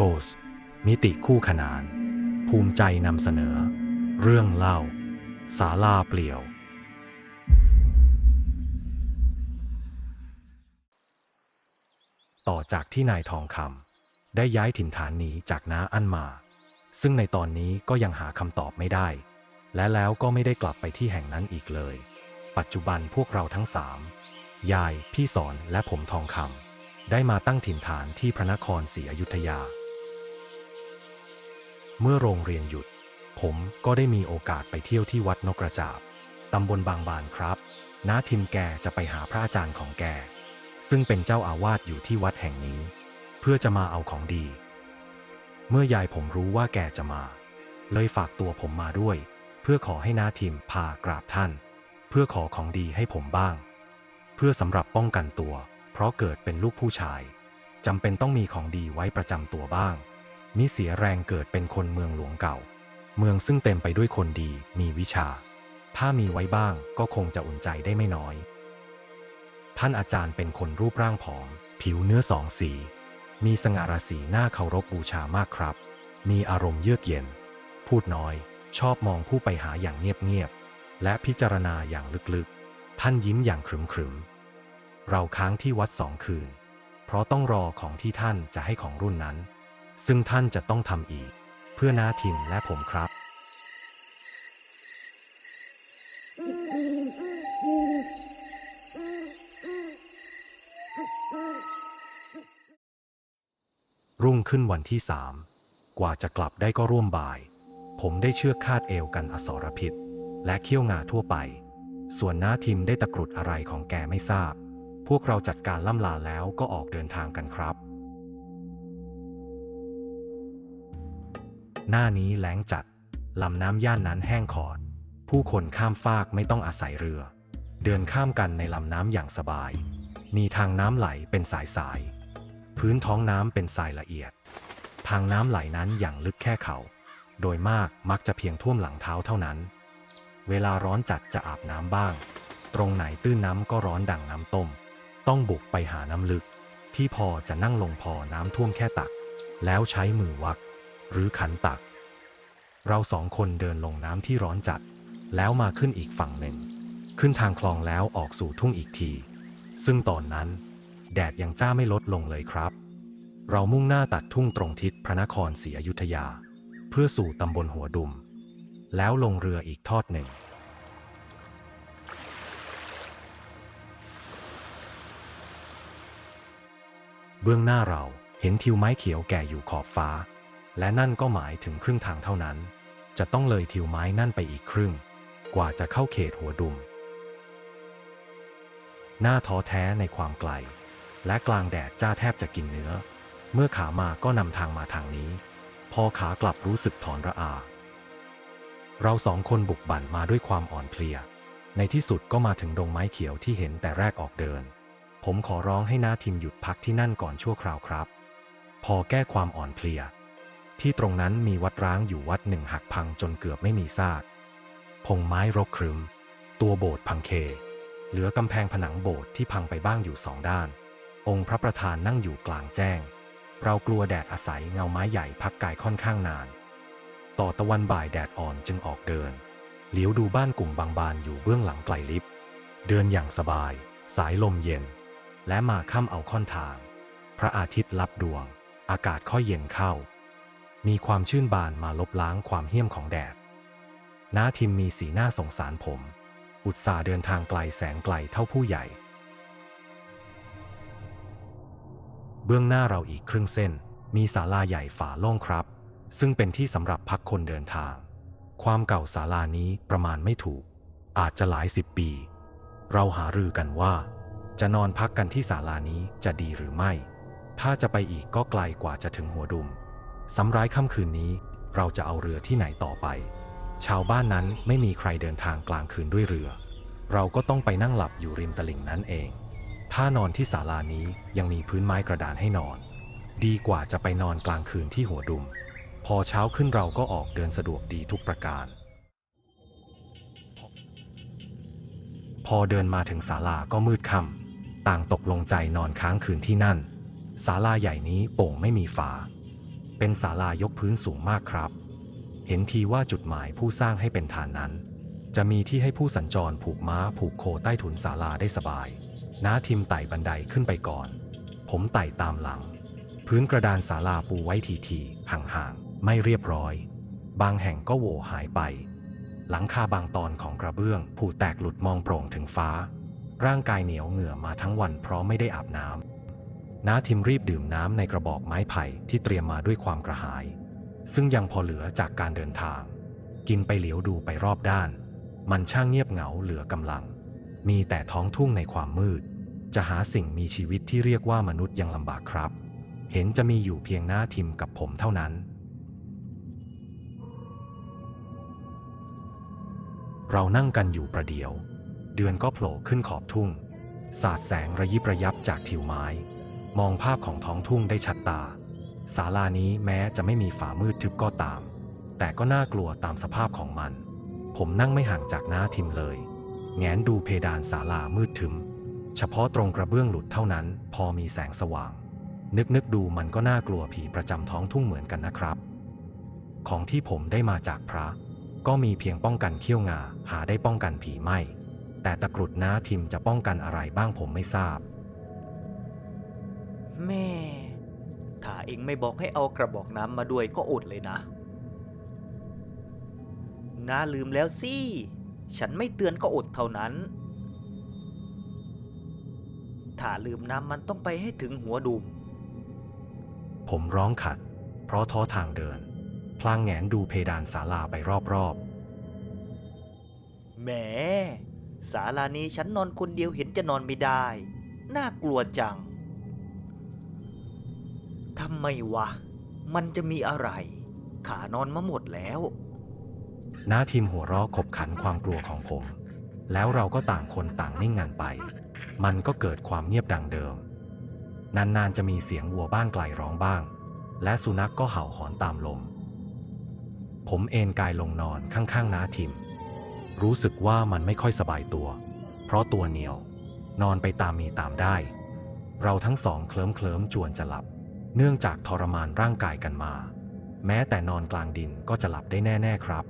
Ghost มิติคู่ขนาน ภูมิใจนำเสนอ เรื่องเล่าศาลาเปลี่ยว ต่อจากที่นายทองคำได้ย้ายถิ่นฐานหนีจากน้าอั้นมา ซึ่งในตอนนี้ก็ยังหาคำตอบไม่ได้ และแล้วก็ไม่ได้กลับไปที่แห่งนั้นอีกเลย ปัจจุบันพวกเราทั้งสามยาย พี่สอนและผมทองคำได้มาตั้งถิ่นฐานที่พระนครศรีอยุธยา เมื่อโรงเรียนหยุด ผมก็ได้มีโอกาสไปเที่ยวที่วัดนกกระจาบตำบลบางบานครับน้าทิมแกจะไปหาพระอาจารย์ของแก ซึ่งเป็นเจ้าอาวาสอยู่ที่วัดแห่งนี้ เพื่อจะมาเอาของดี เมื่อยายผมรู้ว่าแกจะมา เลยฝากตัวผมมาด้วย เพื่อขอให้น้าทิมพากราบท่าน เพื่อขอของดีให้ผมบ้าง เพื่อสำหรับป้องกันตัว เพราะเกิดเป็นลูกผู้ชายจำเป็นต้องมีของดีไว้ประจำตัวบ้าง มิเสียแรงเกิดเป็นคนเมืองหลวงเก่า เมืองซึ่งเต็มไปด้วยคนดีมีวิชา ถ้ามีไว้บ้างก็คงจะอุ่นใจได้ไม่น้อย ท่านอาจารย์เป็นคนรูปร่างผอม ผิวเนื้อสองสี มีสง่าราศีน่าเคารพบูชามากครับ มีอารมณ์เยือกเย็น พูดน้อย ชอบมองผู้ไปหาอย่างเงียบๆและพิจารณาอย่างลึกๆ ท่านยิ้มอย่างขรึมๆเราค้างที่วัดสองคืน เพราะต้องรอของที่ท่านจะให้ของรุ่นนั้น ซึ่งท่านจะต้องทำอีก เพื่อน้าทิมและผมครับ รุ่งขึ้นวันที่สามกว่าจะกลับได้ก็ร่วมบ่าย ผมได้เชือกคาดเอวกันอสรพิษ และเขี้ยวงาทั่วไป ส่วนน้าทิมได้ตะกรุดอะไรของแกไม่ทราบ พวกเราจัดการล่ำลาแล้วก็ออกเดินทางกันครับ หน้านี้แล้งจัด ลำน้ำย่านนั้นแห้งขอด ผู้คนข้ามฟากไม่ต้องอาศัยเรือ เดินข้ามกันในลำน้ำอย่างสบาย มีทางน้ำไหลเป็นสายสายๆพื้นท้องน้ำเป็นทรายละเอียด ทางน้ำไหลนั้นอย่างลึกแค่เข่า โดยมากมักจะเพียงท่วมหลังเท้าเท่านั้น เวลาร้อนจัดจะอาบน้ำบ้าง ตรงไหนตื้นน้ำก็ร้อนดังน้ำต้ม ต้องบุกไปหาน้ำลึก ที่พอจะนั่งลงพอน้ำท่วมแค่ตัก แล้วใช้มือวัก หรือขันตัก เราสองคนเดินลงน้ำที่ร้อนจัด แล้วมาขึ้นอีกฝั่งหนึ่ง ขึ้นทางคลองแล้วออกสู่ทุ่งอีกที ซึ่งตอนนั้น แดดยังจ้าไม่ลดลงเลยครับ เรามุ่งหน้าตัดทุ่งตรงทิศพระนครศรีอยุธยา เพื่อสู่ตำบลหัวดุม แล้วลงเรืออีกทอดหนึ่งเบื้องหน้าเราเห็นทิวไม้เขียวแก่อยู่ขอบฟ้า และนั่นก็หมายถึงครึ่งทางเท่านั้น จะต้องเลยทิวไม้นั่นไปอีกครึ่ง กว่าจะเข้าเขตหัวดุม หน้าท้อแท้ในความไกล และกลางแดดจ้าแทบจะกินเนื้อ เมื่อขามาก็นำทางมาทางนี้ พอขากลับรู้สึกถอนระอา เราสองคนบุกบั่นมาด้วยความอ่อนเพลีย ในที่สุดก็มาถึงดงไม้เขียวที่เห็นแต่แรกออกเดิน ผมขอร้องให้น้าทิมหยุดพักที่นั่นก่อนชั่วคราวครับ พอแก้ความอ่อนเพลีย ที่ตรงนั้นมีวัดร้างอยู่วัดหนึ่งหักพังจนเกือบไม่มีซาก พงไม้รกครึม ตัวโบสถ์พังเค เหลือกำแพงผนังโบสถ์ที่พังไปบ้างอยู่สองด้าน องค์พระประธานนั่งอยู่กลางแจ้ง เรากลัวแดดอาศัยเงาไม้ใหญ่พักกายค่อนข้างนาน ต่อตะวันบ่ายแดดอ่อนจึงออกเดิน เหลียวดูบ้านกลุ่มบางบานอยู่เบื้องหลังไกลลิฟต์เดินอย่างสบาย สายลมเย็น และมาค่ำเอาค่อนทาง พระอาทิตย์ลับดวง อากาศค่อยเย็นเข้า มีความชื่นบานมาลบล้างความเหี้ยมของแดดน้าทิมมีสีหน้าสงสารผม อุตส่าห์เดินทางไกลแสนไกลเท่าผู้ใหญ่ เบื้องหน้าเราอีกครึ่งเส้น มีศาลาใหญ่ฝาโล่งครับ ซึ่งเป็นที่สำหรับพักคนเดินทาง ความเก่าศาลานี้ประมาณไม่ถูก อาจจะหลายสิบปี เราหารือกันว่า จะนอนพักกันที่ศาลานี้จะดีหรือไม่ ถ้าจะไปอีกก็ไกลกว่าจะถึงหัวดุม สำร้ายค่ำคืนนี้เราจะเอาเรือที่ไหนต่อไป ชาวบ้านนั้นไม่มีใครเดินทางกลางคืนด้วยเรือ เราก็ต้องไปนั่งหลับอยู่ริมตลิ่งนั้นเอง ถ้านอนที่ศาลานี้ยังมีพื้นไม้กระดานให้นอน ดีกว่าจะไปนอนกลางคืนที่หัวดุม พอเช้าขึ้นเราก็ออกเดินสะดวกดีทุกประการ พอเดินมาถึงศาลาก็มืดค่ำต่างตกลงใจนอนค้างคืนที่นั่นศาลาใหญ่นี้โป่งไม่มีฝา เป็นศาลายกพื้นสูงมากครับ เห็นทีว่าจุดหมายผู้สร้างให้เป็นฐานนั้น จะมีที่ให้ผู้สัญจรผูกม้าผูกโคใต้ถุนศาลาได้สบาย น้าทิมไต่บันไดขึ้นไปก่อน ผมไต่ตามหลัง พื้นกระดานศาลาปูไว้ทีๆห่างๆ ไม่เรียบร้อย บางแห่งก็โหวหายไป หลังคาบางตอนของกระเบื้องผุแตกหลุดมองโปร่งถึงฟ้า ร่างกายเหนียวเหงื่อมาทั้งวันเพราะไม่ได้อาบน้ำ น้าทิมรีบดื่มน้ำในกระบอกไม้ไผ่ที่เตรียมมาด้วยความกระหาย ซึ่งยังพอเหลือจากการเดินทาง กินไปเหลียวดูไปรอบด้าน มันช่างเงียบเหงาเหลือกำลัง มีแต่ท้องทุ่งในความมืด จะหาสิ่งมีชีวิตที่เรียกว่ามนุษย์ยังลำบากครับ เห็นจะมีอยู่เพียงหน้าทิมกับผมเท่านั้น เรานั่งกันอยู่ประเดียว เดือนก็โผล่ขึ้นขอบทุ่ง สาดแสงระยิบระยับจากทิวไม้ มองภาพของท้องทุ่งได้ชัดตา ศาลานี้แม้จะไม่มีฝามืดทึบก็ตาม แต่ก็น่ากลัวตามสภาพของมัน ผมนั่งไม่ห่างจากหน้าทิมเลย แงนดูเพดานศาลามืดทึม เฉพาะตรงกระเบื้องหลุดเท่านั้น พอมีแสงสว่าง นึกนึกดูมันก็น่ากลัวผีประจำท้องทุ่งเหมือนกันนะครับ ของที่ผมได้มาจากพระ ก็มีเพียงป้องกันเขี้ยวงาหาได้ป้องกันผีไม่ แต่ตะกรุดน้าทิมจะป้องกันอะไรบ้างผมไม่ทราบ แม่ ถ้าเองไม่บอกให้เอากระบอกน้ำมาด้วยก็อดเลยนะ น้าลืมแล้วสิ ฉันไม่เตือนก็อดเท่านั้น ถ้าลืมน้ำมันต้องไปให้ถึงหัวดุม ผมร้องขัด เพราะท้อทางเดิน พลางแหงนดูเพดานศาลาไปรอบแหม ศาลานี้ฉันนอนคนเดียวเห็นจะนอนไม่ได้ น่ากลัวจัง ทำไมวะ มันจะมีอะไร ขานอนมาหมดแล้วๆน้าทิมหัวเราะขบขันความกลัวของผม แล้วเราก็ต่างคนต่างนิ่งงันไป มันก็เกิดความเงียบดังเดิม นานๆจะมีเสียงวัวบ้านไกลร้องบ้าง และสุนัขกก็เห่าหอนตามลม ผมเอนกายลงนอนข้างๆน้าทิม รู้สึกว่ามันไม่ค่อยสบายตัว เพราะตัวเหนียว นอนไปตามมีตามได้ เราทั้งสองเคลิ้มเคลิ้มจวนจะหลับ เนื่องจากทรมานร่างกายกันมา แม้แต่นอนกลางดินก็จะหลับได้แน่ ๆ ครับ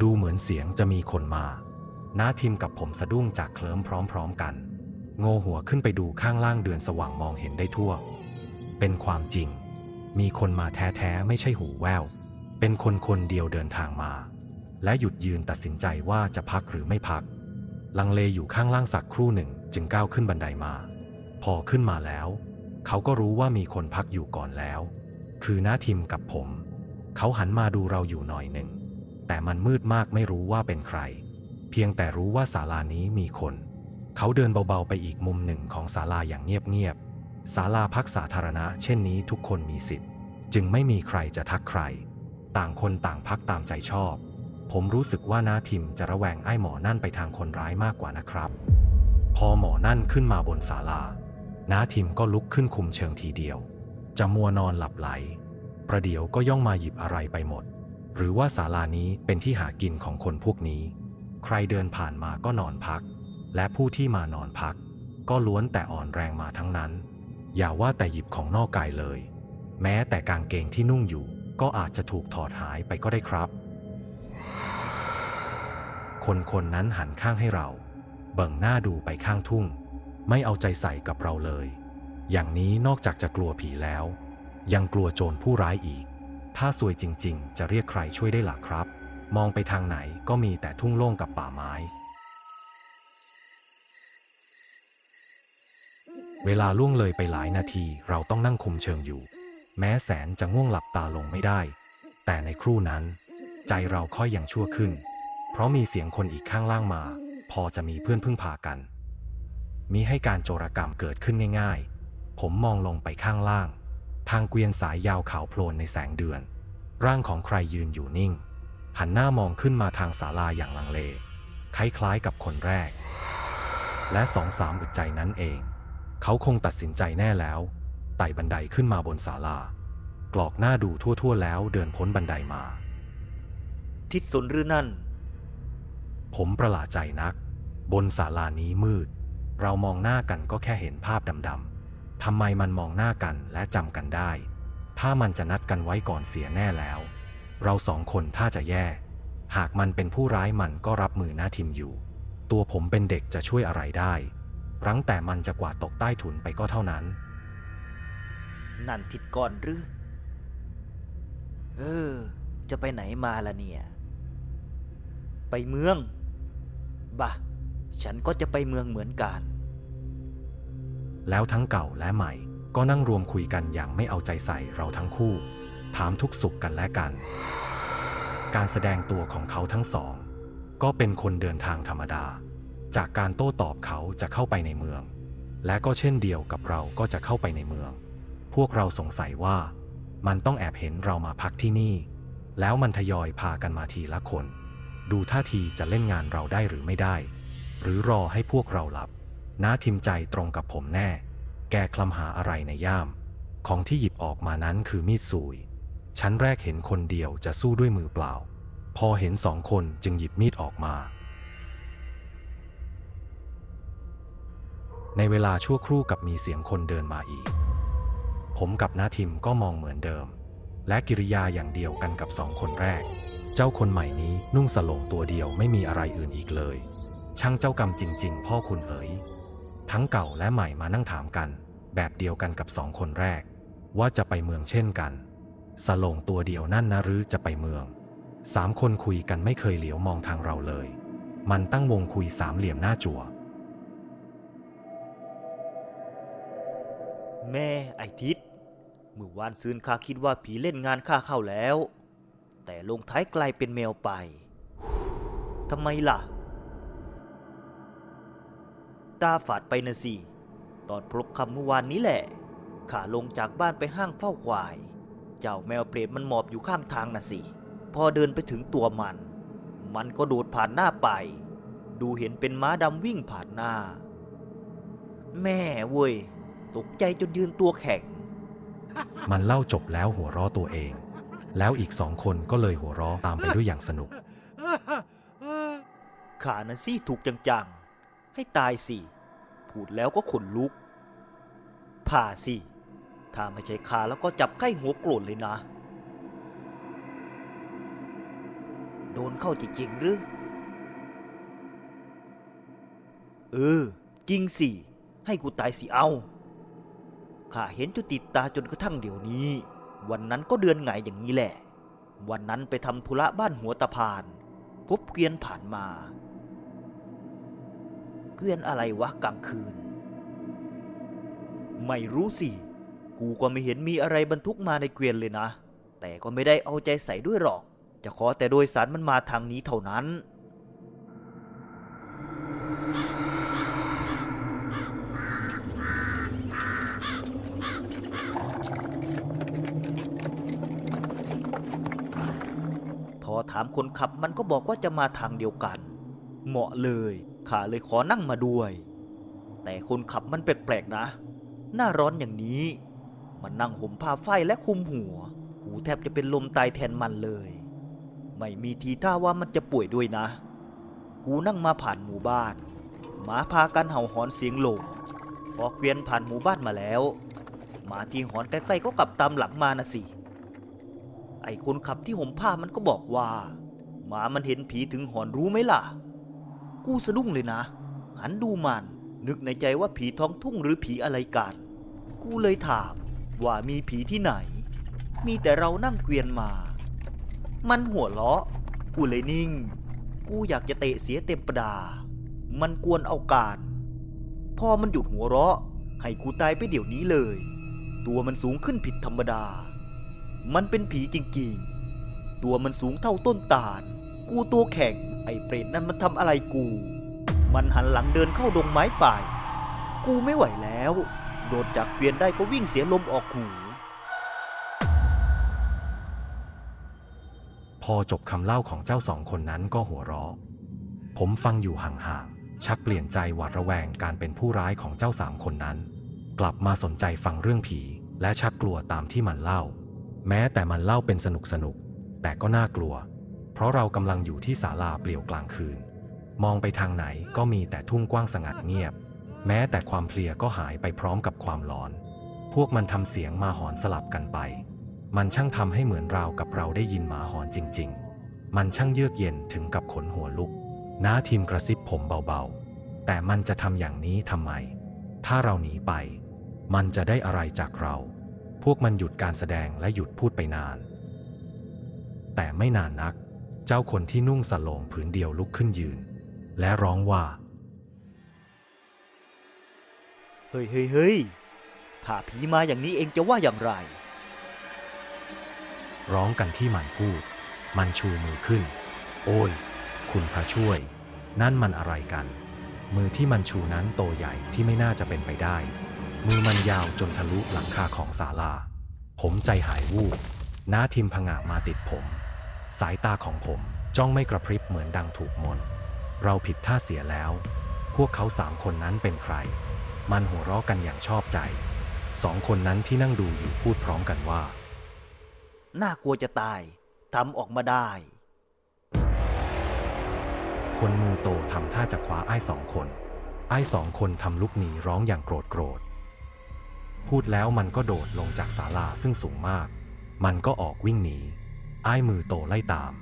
ดูเหมือนเสียงจะมีคนมา น้าทิมกับผมสะดุ้งจากเคลิ้มพร้อม ๆ กัน โงหัวขึ้นไปดูข้างล่างเดือนสว่างมองเห็นได้ทั่ว เป็นความจริง มีคนมาแท้ ๆ ไม่ใช่หูแวว เป็นคนคนเดียวเดินทางมา และหยุดยืนตัดสินใจว่าจะพักหรือไม่พัก ลังเลอยู่ข้างล่างสักครู่หนึ่งจึงก้าวขึ้นบันไดมา พอขึ้นมาแล้ว เขาก็รู้ว่ามีคนพักอยู่ก่อนแล้ว คือน้าทิมกับผม เขาหันมาดูเราอยู่หน่อยหนึ่ง แต่มันมืดมากไม่รู้ว่าเป็นใคร เพียงแต่รู้ว่าศาลานี้มีคน เขาเดินเบาๆไปอีกมุมหนึ่งของศาลาอย่างเงียบๆศาลาพักสาธารณะ เช่นนี้ทุกคนมีสิทธิ์ จึงไม่มีใครจะทักใคร ต่างคนต่างพักตามใจชอบ ผมรู้สึกว่าน้าทิมจะระแวงไอ้หมอนั่นไปทางคนร้ายมากกว่านะครับ พอหมอนั่นขึ้นมาบนศาลา น้าทิมก็ลุกขึ้นคุมเชิงทีเดียว จะมัวนอนหลับไหล ประเดี๋ยวก็ย่องมาหยิบอะไรไปหมด หรือว่าศาลานี้เป็นที่หากินของคนพวกนี้ ใครเดินผ่านมาก็นอนพัก และผู้ที่มานอนพัก ก็ล้วนแต่อ่อนแรงมาทั้งนั้น อย่าว่าแต่หยิบของนอกกายเลย แม้แต่กางเกงที่นุ่งอยู่ ก็อาจจะถูกถอดหายไปก็ได้ครับ คนคนนั้นหันข้างให้เรา เบิ่งหน้าดูไปข้างทุ่ง ไม่เอาใจใส่กับเราเลย อย่างนี้นอกจากจะกลัวผีแล้ว ยังกลัวโจรผู้ร้ายอีก ถ้าซวยจริง ๆ จะเรียกใครช่วยได้หล่ะครับ มองไปทางไหนก็มีแต่ทุ่งโล่งกับป่าไม้ เวลาล่วงเลยไปหลายนาทีเราต้องนั่งคุมเชิงอยู่ แม้แสนจะง่วงหลับตาลงไม่ได้ แต่ในครู่นั้น ใจเราค่อยอยังชั่วขึ้น เพราะมีเสียงคนอีกข้างล่างมา พอจะมีเพื่อนพึ่งพากัน มีให้การโจรกรรมเกิดขึ้นง่าย ๆ ผมมองลงไปข้างล่าง ทางเกวียนสายยาวขาวโพลนในแสงเดือน ร่างของใครยืนอยู่นิ่ง หันหน้ามองขึ้นมาทางศาลาอย่างลังเล คล้ายๆกับคนแรก และสองสามอึดใจนั้นเอง เขาคงตัดสินใจแน่แล้ว ไต่บันไดขึ้นมาบนศาลากรอกหน้าดูทั่วๆ แล้วเดินพ้นบันไดมา ทิศสนหรือนั่น ผมประหลาดใจนัก บนศาลานี้มืด เรามองหน้ากันก็แค่เห็นภาพดำๆทำไมมันมองหน้ากันและจำกันได้ ถ้ามันจะนัดกันไว้ก่อนเสียแน่แล้ว เราสองคนถ้าจะแย่ หากมันเป็นผู้ร้ายมันก็รับมือหน้าทิมอยู่ ตัวผมเป็นเด็กจะช่วยอะไรได้รั้งแต่มันจะกว่าตกใต้ถุนไปก็เท่านั้น นั่นทิดก่อนหรือ เออ จะไปไหนมาล่ะเนี่ย ไปเมืองบะฉันก็จะไปเมืองเหมือนกัน แล้วทั้งเก่าและใหม่ ก็นั่งรวมคุยกันอย่างไม่เอาใจใส่เราทั้งคู่ ถามทุกสุขกันและกัน การแสดงตัวของเขาทั้งสอง ก็เป็นคนเดินทางธรรมดา จากการโต้ตอบเขาจะเข้าไปในเมือง และก็เช่นเดียวกับเราก็จะเข้าไปในเมือง พวกเราสงสัยว่า มันต้องแอบเห็นเรามาพักที่นี่ แล้วมันทยอยพากันมาทีละคน ดูท่าทีจะเล่นงานเราได้หรือไม่ได้ หรือรอให้พวกเราหลับ น้าทิมใจตรงกับผมแน่ แกคลำหาอะไรในย่าม ของที่หยิบออกมานั้นคือมีดสุยชั้นแรกเห็นคนเดียวจะสู้ด้วยมือเปล่า พอเห็นสองคนจึงหยิบมีดออกมา ในเวลาชั่วครู่กับมีเสียงคนเดินมาอีก ผมกับน้าทิมก็มองเหมือนเดิม และกิริยาอย่างเดียวกันกับสองคนแรก เจ้าคนใหม่นี้นุ่งสลงตัวเดียวไม่มีอะไรอื่นอีกเลย ช่างเจ้ากรรมจริง ๆ พ่อคุณเอ๋ย ทั้งเก่าและใหม่มานั่งถามกัน แบบเดียวกันกับสองคนแรก ว่าจะไปเมืองเช่นกันสลงตัวเดียวนั่นนะหรือจะไปเมืองสามคนคุยกันไม่เคยเหลียวมองทางเราเลย มันตั้งวงคุยสามเหลี่ยมหน้าจั่วแม่ไอทิศเมื่อวานซืนข้าคิดว่าผีเล่นงานข้าเข้าแล้ว แต่ลงท้ายกลายเป็นแมวไปทำไมล่ะ ตาฝาดไปนะสิ ตอนพลบคำเมื่อวานนี้แหละข้าลงจากบ้านไปห้างเฝ้าควาย เจ้าแมวเปรตมันหมอบอยู่ข้างทางนะสิ พอเดินไปถึงตัวมัน มันก็โดดผ่านหน้าไป ดูเห็นเป็นม้าดำวิ่งผ่านหน้า แม่เว้ย ตกใจจนยืนตัวแข็ง มันเล่าจบแล้วหัวเราะตัวเอง แล้วอีกสองคนก็เลยหัวเราะตามไปด้วยอย่างสนุก ขานั้นสิถูกจังๆ ให้ตายสิ พูดแล้วก็ขนลุก ผ่าสิ ถ้าไม่ใช่ขาแล้วก็จับไข้หัวโกรธเลยนะ โดนเข้าจริงๆหรือ เออ จริงสิ ให้กูตายสิเอาข้าเห็นจนติดตาจนกระทั่งเดี๋ยวนี้ วันนั้นก็เดือนไงอย่างนี้แหละ วันนั้นไปทำธุระบ้านหัวตะพาน พบเกวียนผ่านมา เกวียนอะไรวะกลางคืน ไม่รู้สิ กูก็ไม่เห็นมีอะไรบรรทุกมาในเกวียนเลยนะ แต่ก็ไม่ได้เอาใจใส่ด้วยหรอก จะขอแต่โดยสารมันมาทางนี้เท่านั้นพอถามคนขับมันก็บอกว่าจะมาทางเดียวกัน เหมาะเลย ข้าเลยขอนั่งมาด้วย แต่คนขับมันแปลกๆนะ หน้าร้อนอย่างนี้ มันนั่งห่มผ้าฝ้ายและคุมหัว กูแทบจะเป็นลมตายแทนมันเลย ไม่มีทีท่าว่ามันจะป่วยด้วยนะ กูนั่งมาผ่านหมู่บ้าน หมาพากันเห่าหอนเสียงหลงพอเกวียนผ่านหมู่บ้านมาแล้วหมาที่หอนใกล้ๆก็กลับตามหลังมานะสิ ไอ้คนขับที่ห่มผ้ามันก็บอกว่า หมามันเห็นผีถึงหอนรู้ไหมล่ะ กูสะดุ้งเลยนะ หันดูมันนึกในใจว่าผีท้องทุ่งหรือผีอะไรกัน กูเลยถามว่ามีผีที่ไหน มีแต่เรานั่งเกวียนมา มันหัวเราะ กูเลยนิ่ง กูอยากจะเตะเสียเต็มประดา มันกวนเอาการพอมันหยุดหัวเราะ ให้กูตายไปเดี๋ยวนี้เลย ตัวมันสูงขึ้นผิดธรรมดา มันเป็นผีจริงๆ ตัวมันสูงเท่าต้นตาล กูตัวแข็ง ไอ้เปรตนั่นมันทำอะไรกู มันหันหลังเดินเข้าดงไม้ป่าย กูไม่ไหวแล้ว โดดจากเกวียนได้ก็วิ่งเสียลมออกหู พอจบคำเล่าของเจ้าสองคนนั้นก็หัวเราะ ผมฟังอยู่ห่างๆ ชักเปลี่ยนใจหวาดระแวงการเป็นผู้ร้ายของเจ้าสามคนนั้น กลับมาสนใจฟังเรื่องผี และชักกลัวตามที่มันเล่า แม้แต่มันเล่าเป็นสนุกสนุก แต่ก็น่ากลัว เพราะเรากำลังอยู่ที่ศาลาเปลี่ยวกลางคืน มองไปทางไหนก็มีแต่ทุ่งกว้างสงัดเงียบ แม้แต่ความเพลียก็หายไปพร้อมกับความหลอน พวกมันทำเสียงมาหอนสลับกันไป มันช่างทำให้เหมือนราวกับเราได้ยินหมาหอนจริง ๆ มันช่างเยือกเย็นถึงกับขนหัวลุก น้าทิมกระซิบผมเบาๆ แต่มันจะทำอย่างนี้ทำไม ถ้าเราหนีไป มันจะได้อะไรจากเรา พวกมันหยุดการแสดงและหยุดพูดไปนาน แต่ไม่นานนัก เจ้าคนที่นุ่งสโลงผืนเดียวลุกขึ้นยืน และร้องว่า เฮ้ยเฮ้ยเฮ้ยถ้าผีมาอย่างนี้เองจะว่าอย่างไร ร้องกันที่มันพูด มันชูมือขึ้น โอ้ย คุณพระช่วย นั่นมันอะไรกัน มือที่มันชูนั้นโตใหญ่ที่ไม่น่าจะเป็นไปได้ มือมันยาวจนทะลุหลังคาของศาลา ผมใจหายวูบน้าทิมพงะมาติดผม สายตาของผมจ้องไม่กระพริบเหมือนดังถูกมนต์เราผิดท่าเสียแล้ว พวกเขาสามคนนั้นเป็นใคร มันหัวเราะกันอย่างชอบใจ สองคนนั้นที่นั่งดูอยู่พูดพร้อมกันว่า น่ากลัวจะตาย ทำออกมาได้ คนมือโตทำท่าจะคว้าไอ้สองคน ไอ้สองคนทำลุกหนีร้องอย่างโกรธโกรธ พูดแล้วมันก็โดดลงจากศาลาซึ่งสูงมาก มันก็ออกวิ่งหนี ไอ้มือโตไล่ตาม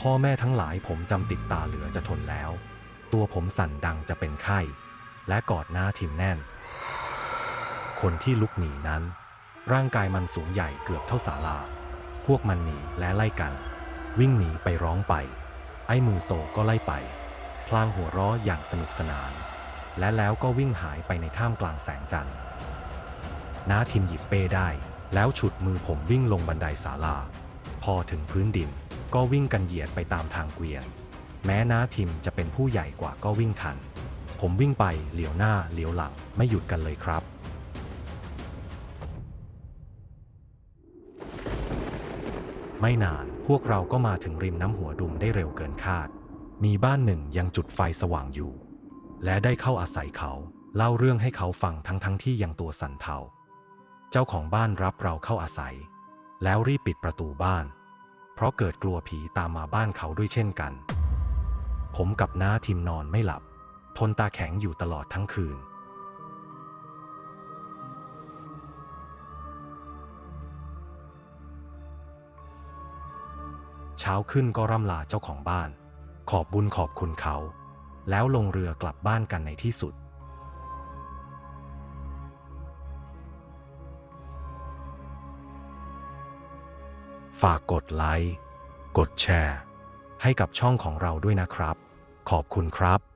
พ่อแม่ทั้งหลายผมจำติดตาเหลือจะทนแล้ว ตัวผมสั่นดังจะเป็นไข้ และกอดหน้าทิมแน่น คนที่ลุกหนีนั้น ร่างกายมันสูงใหญ่เกือบเท่าศาลา พวกมันหนีและไล่กัน วิ่งหนีไปร้องไป ไอ้มือโตก็ไล่ไป พลางหัวเราะอย่างสนุกสนาน และแล้วก็วิ่งหายไปในท่ามกลางแสงจันทร์น้าทิมหยิบเป้ได้ แล้วฉุดมือผมวิ่งลงบันไดศาลา พอถึงพื้นดินก็วิ่งกันเหยียดไปตามทางเกวียน แม้น้าทิมจะเป็นผู้ใหญ่กว่าก็วิ่งทัน ผมวิ่งไปเหลียวหน้าเหลียวหลังไม่หยุดกันเลยครับ ไม่นานพวกเราก็มาถึงริมน้ำหัวดุมได้เร็วเกินคาด มีบ้านหนึ่งยังจุดไฟสว่างอยู่ และได้เข้าอาศัยเขา เล่าเรื่องให้เขาฟังทั้งทั้งๆที่ยังตัวสั่นเทา เจ้าของบ้านรับเราเข้าอาศัย แล้วรีบปิดประตูบ้าน เพราะเกิดกลัวผีตามมาบ้านเขาด้วยเช่นกัน ผมกับน้าทิมนอนไม่หลับ ทนตาแข็งอยู่ตลอดทั้งคืน เช้าขึ้นก็ร่ำลาเจ้าของบ้าน ขอบบุญขอบคุณเขา แล้วลงเรือกลับบ้านกันในที่สุด ฝากกดไลค์ กดแชร์ ให้กับช่องของเราด้วยนะครับ ขอบคุณครับ